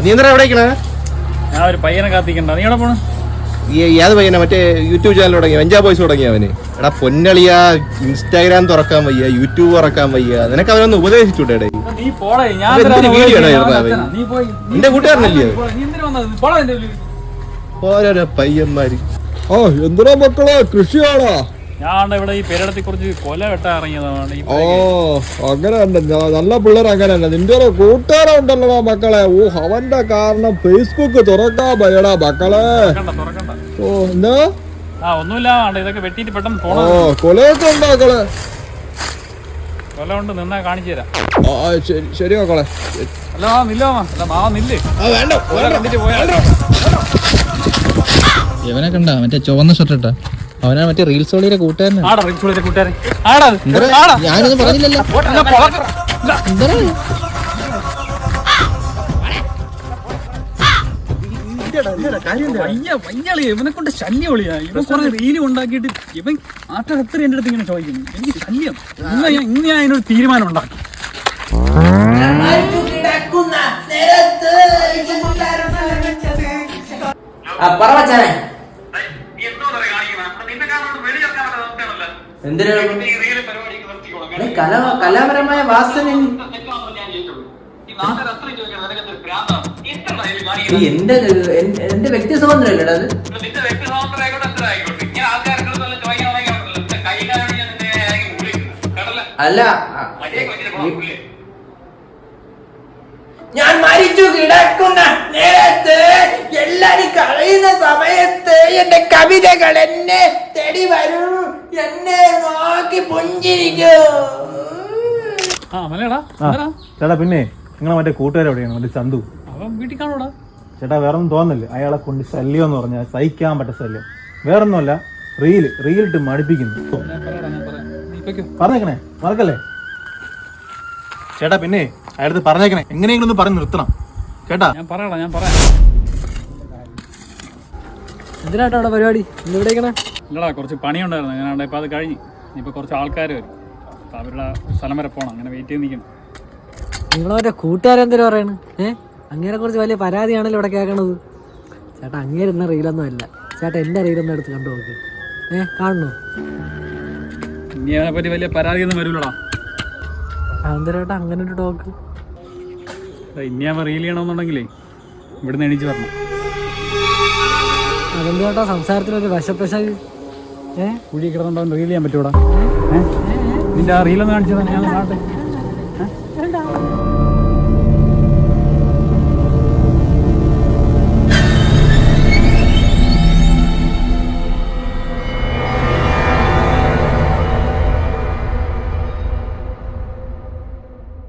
നീ എന്താ എവിടേക്കണേ ഞാൻ ഒരു പയ്യനെ കാത്തിക്കണ്ട. നീ എവിടെ പോണു? ഈ ഏത് പയ്യനെ മറ്റേ യൂട്യൂബ് ചാനൽ തുടങ്ങി അഞ്ചാ ബോയ്സ് തുടങ്ങി അവന്? എടാ പൊന്നളിയാ ഇൻസ്റ്റാഗ്രാം തുറക്കാൻ വയ്യ യൂട്യൂബ് തുറക്കാൻ വയ്യ. നിനക്ക് അവനൊന്ന് ഉപദേശിച്ചൂടെ നിന്റെ കൂട്ടുകാരനല്ലേ. ഓരോരോ പയ്യന്മാര്. ഓ എന്തിനാ മക്കളെ? കൃഷിയാണോ? ഞാൻ ഇവിടെ ഈ പേരിടത്തെ കുറിച്ച് കൊല വെട്ടാൻ ഇറങ്ങിയതാണ് ഓ അങ്ങനെ നല്ല പിള്ളേർ അങ്ങനെ തന്നെ. നിന്റെ ഒരു കൂട്ടുകാരോ ഉണ്ടല്ലോ മക്കളെ. ഓ അവന്റെ കാരണം ഫേസ്ബുക്ക് തുറക്കാൻ ഭയടാ മക്കളെ. ഓ എന്നാ ആ ഒന്നുമില്ല. വേണ്ട ഇതൊക്കെ വെട്ടിട്ട് പെട്ടെന്ന് ഓ പോണം കൊലയൊക്കെ ഉണ്ടോ മക്കളെ? കൊല കൊണ്ട് നിന്നാ കാണിച്ചു തരാം. ആ ശരി ശരി മക്കളെ. അല്ല നില്ലോ അല്ല മാവ നില്ല്. ആ വേണ്ട കണ്ടിട്ട് പോയാ ഇവനെ കണ്ട മറ്റേ ചുവന്ന ഷർട്ട് ഇട്ടാ. അവനാ മറ്റേ റീൽസ് റിക്സുളിന്റെ കൂട്ടുകാരൻ. ഞാനൊന്നും പറഞ്ഞില്ലല്ലോ. ഇവനെ കൊണ്ട് ശല്യം ഒളിയാ ഇവൻ കുറെ റീൽ ഉണ്ടാക്കിയിട്ട് ഇവൻ ആട്ടം എത്ര എന്റെ അടുത്ത് ഇങ്ങനെ ചോദിക്കുന്നു. എനിക്ക് ശല്യം. ഇന്ന് ഞാൻ ഇന്ന് ഞാൻ അതിനൊരു തീരുമാനം ഉണ്ടാക്കി. പറ മച്ചാനെ. എന്തിനാ ഏ, കല കലാപരമായ വാസന എന്റെ എന്റെ- വ്യക്തി സ്വാതന്ത്ര്യമല്ലേ അത്? അല്ല ഞാൻ മരിച്ചു കിടക്കുന്ന നേരത്ത് എല്ലാരും കളയുന്ന സമയത്ത് എന്റെ കവിതകൾ എന്നെ തേടി വരൂ. എന്നെ നോക്കി പുഞ്ചിരിക്കൂ. ആ മലയാടാ ചേട്ടാ പിന്നെ നിങ്ങളെ മറ്റേ കൂട്ടുകാർ എവിടെയാണ്? മറ്റേ ചന്തു. അവൻ വീട്ടിൽ കാണൂടാ. ചേട്ടാ വേറെ ഒന്നും തോന്നുന്നില്ല. അയാളെ കൊണ്ട് ശല്യം എന്ന് പറഞ്ഞാൽ സഹിക്കാൻ പറ്റ ശല്യം. വേറൊന്നുമല്ല റീൽ റീലിട്ട് മടുപ്പിക്കുന്നു. ഞാൻ പറയാടാ ഞാൻ പറയാം. നീ പൊയ്ക്കോ. പറഞ്ഞേക്കണേ മറക്കല്ലേ? ചേട്ടാ പിന്നെ അയാളത്ത് പറഞ്ഞേക്കണേ എങ്ങനെയെങ്കിലും ഒന്ന് പറഞ്ഞ് നിർത്തണം. കേട്ടാ ഞാൻ പറയാടാ ഞാൻ പറയാം. എന്തിനാട്ടോ അവിടെ പരിപാടി? ഇവിടേക്കണേ ഇല്ലടാ കുറച്ച് പണിയുണ്ടായിരുന്നു. അങ്ങനെ ഇപ്പോൾ അത് കഴിഞ്ഞ്. ഇനിയിപ്പോൾ കുറച്ച് ആൾക്കാർ വരും. അപ്പോൾ അവരുടെ സ്ഥലം വരെ പോകണം അങ്ങനെ വെയിറ്റ് ചെയ്ത് നിൽക്കുന്നു നിങ്ങളവരുടെ കൂട്ടുകാരെന്തിനു പറയണ്? ഏ? അങ്ങേരെ കുറച്ച് വലിയ പരാതിയാണല്ലോ ഇവിടെ കേൾക്കണത്. ചേട്ടാ അങ്ങേര് ഇന്ന റീലൊന്നും അല്ല. ചേട്ടാ എന്റെ റീലൊന്നും എടുത്ത് കണ്ടു നോക്ക്. ഏ കാണണോ ഇനി അതിനെപ്പറ്റി വലിയ പരാതിയൊന്നും വരില്ലടാ അതെന്തരേട്ടാ അങ്ങനെ ഒരു ടോക്ക് ഇനി അവൻ റീൽ ചെയ്യണമെന്നുണ്ടെങ്കിലേ ഇവിടുന്ന് എണീച്ച് വരണം. അതെന്ത് ചേട്ടാ സംസാരത്തിനൊരു പുളി കിടന്നുണ്ടോ റീൽ ചെയ്യാൻ പറ്റൂടാ? നിന്റെ ആ റീലൊന്ന് കാണിച്ചത് ഞാൻ കാണട്ടെ.